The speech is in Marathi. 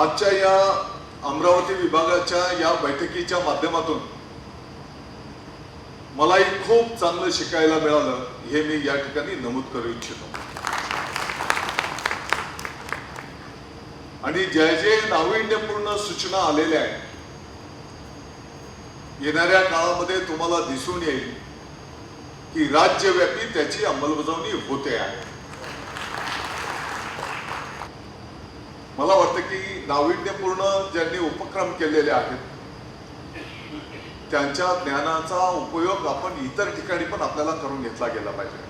आजच्या या अमरावती विभागाच्या या बैठकीच्या माध्यमातून मलाही खूप चांगलं शिकायला मिळालं हे मी या ठिकाणी नमूद करू इच्छितो. आणि ज्या जे नाविन्यपूर्ण सूचना आलेल्या आहेत येणाऱ्या काळामध्ये तुम्हाला दिसून येईल की राज्यव्यापी त्याची अंमलबजावणी होते आहे. मला वाटतं की नाविन्यपूर्ण ज्यांनी उपक्रम केलेले आहेत त्यांच्या ज्ञानाचा उपयोग आपण इतर ठिकाणी पण आपल्याला करून घेतला गेला पाहिजे.